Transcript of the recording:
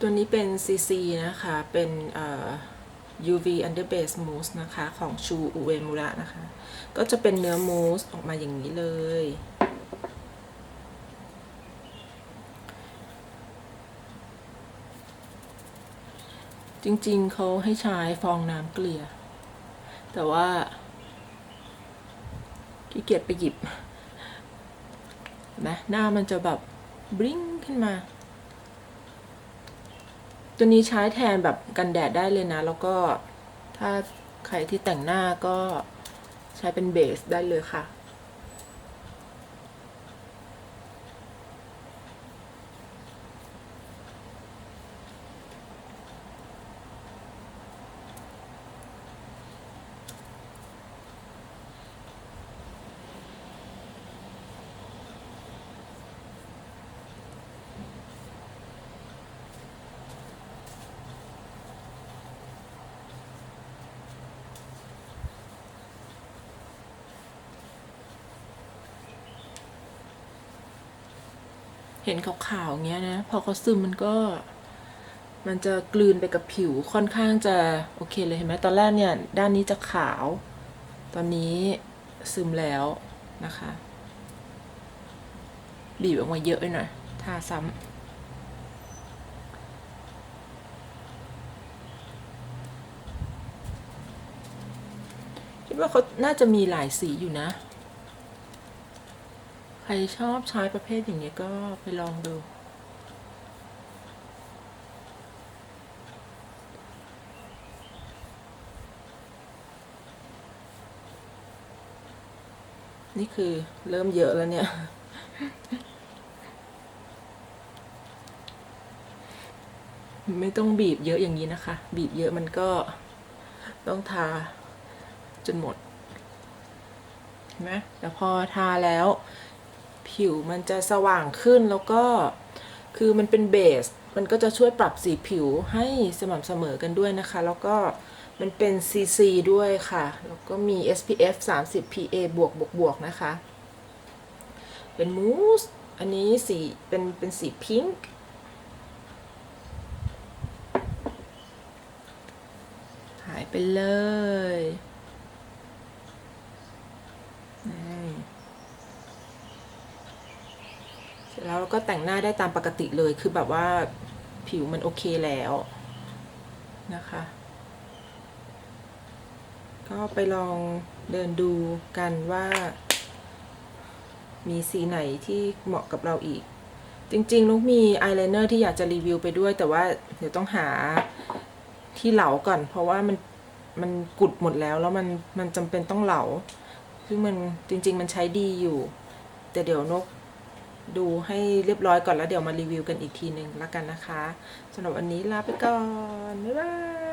ตัวนี้เป็น CC นะคะ เป็น UV Under Base Mousse นะคะ ของชูอุเอมุระนะคะ ก็จะเป็นเนื้อมูสออกมาอย่างนี้เลย จริงๆเขาให้ใช้ฟองน้ำเกลี่ย แต่ว่าขี้เกียจไปหยิบนไหมหน้ามันจะแบบบริ้งขึ้นมา ตัวนี้ใช้แทนแบบกันแดดได้เลยนะ แล้วก็ถ้าใครที่แต่งหน้าก็ใช้เป็นเบสได้เลยค่ะ เห็นขาวๆเงี้ยนะ พอเขาซึมมันก็ มันจะกลืนไปกับผิวค่อนข้างจะโอเคเลยเห็นไหมตอนแรกเนี่ย ด้านนี้จะขาว ตอนนี้ซึมแล้วนะคะ บีบออกมาเยอะหน่อยทาซ้ำคิดว่าเขาน่าจะมีหลายสีอยู่นะ รชอบใช้ประเภทอย่างเงี้ยก็ไปลองดู นี่คือเริ่มเยอะแล้วเนี่ย ไม่ต้องบีบเยอะอย่างนี้นะคะ บีบเยอะมันก็ต้องทาจนหมดเห็นไหมแต่พอทาแล้ว ผิวมันจะสว่างขึ้นแล้วก็คือมันเป็นเบส มันก็จะช่วยปรับสีผิวให้สม่ำเสมอกันด้วยนะคะ แล้วก็มันเป็น CC ด้วยค่ะ แล้วก็มี SPF 30 PA บวกบวกบวกนะคะ เป็นมูส อันนี้สีเป็นเป็นสีพิงค์หายไปเลยนี่เสร็จ แล้วก็แต่งหน้าได้ตามปกติเลย คือแบบว่าผิวมันโอเคแล้วนะคะ ก็ไปลองเดินดูกันว่า มีสีไหนที่เหมาะกับเราอีก จริงๆลูกมีอายไลเนอร์ที่อยากจะรีวิวไปด้วย แต่ว่าเดี๋ยวต้องหาที่เหลาก่อน เพราะว่ามันมันกุดหมดแล้วแล้วมันมันจำเป็นต้องเหลาซึ่งมันจริง ๆ มันใช้ดีอยู่ แต่เดี๋ยวนก ดูให้เรียบร้อยก่อนแล้วเดี๋ยวมารีวิวกันอีกทีหนึ่งแล้วกันนะคะสำหรับวันนี้ลาไปก่อน บ๊ายบาย